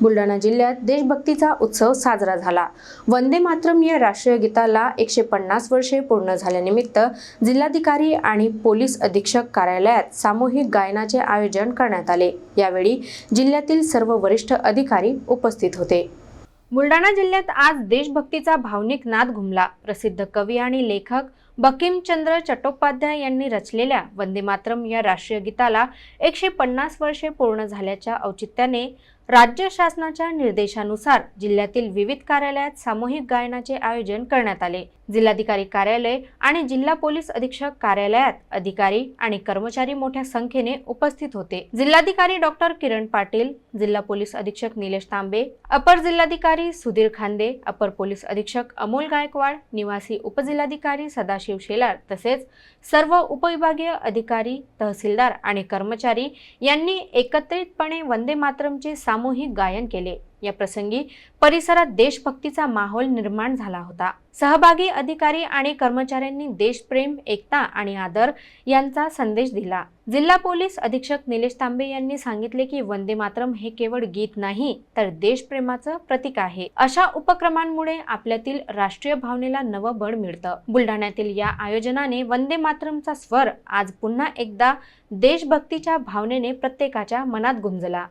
बुलढाणा जिल्ह्यात देशभक्तीचा उत्सव साजरा झाला. वंदे मातरम या राष्ट्रीय गीताला एकशे पन्नास वर्षे पूर्ण झाल्यानिमित्त जिल्हाधिकारी आणि पोलीस अधीक्षक कार्यालयात सामूहिक गायनाचे आयोजन करण्यात आले. यावेळी जिल्ह्यातील सर्व वरिष्ठ अधिकारी उपस्थित होते. बुलढाणा जिल्ह्यात आज देशभक्तीचा भावनिक नाद घुमला. प्रसिद्ध कवी आणि लेखक बकीमचंद्र चट्टोपाध्याय यांनी रचलेल्या वंदे मातरम या राष्ट्रीय गीताला एकशे पन्नास वर्षे पूर्ण झाल्याच्या औचित्याने राज्य शासनाच्या निर्देशानुसार जिल्ह्यातील विविध कार्यालयात सामूहिक गायनाचे आयोजन करण्यात आले. जिल्हाधिकारी कार्यालय आणि जिल्हा पोलीस अधीक्षक कार्यालयात अधिकारी आणि कर्मचारी मोठ्या संख्येने उपस्थित होते. जिल्हाधिकारी डॉक्टर किरण पाटील जिल्हा पोलीस अधीक्षक निलेश तांबे अपर जिल्हाधिकारी सुधीर खांदे अपर पोलीस अधीक्षक अमोल गायकवाड निवासी उपजिल्हाधिकारी सदाशिव शेलार तसेच सर्व उपविभागीय अधिकारी तहसीलदार आणि कर्मचारी यांनी एकत्रितपणे वंदे मातरमचे सामूहिक गायन केले. या प्रसंगी परिसरात देशभक्तीचा माहोल निर्माण झाला होता. सहभागी अधिकारी आणि कर्मचाऱ्यांनी देशप्रेम एकता आणि आदर यांचा संदेश दिला. जिल्हा पोलीस अधीक्षक निलेश तांबे यांनी सांगितले की वंदे मातरम हे केवळ गीत नाही तर देशप्रेमाचं प्रतीक आहे. अशा उपक्रमांमुळे आपल्यातील राष्ट्रीय भावनेला नवं बळ मिळतं. बुलढाण्यातील या आयोजनाने वंदे मातरमचा स्वर आज पुन्हा एकदा देशभक्तीच्या भावनेने प्रत्येकाच्या मनात गुंजला.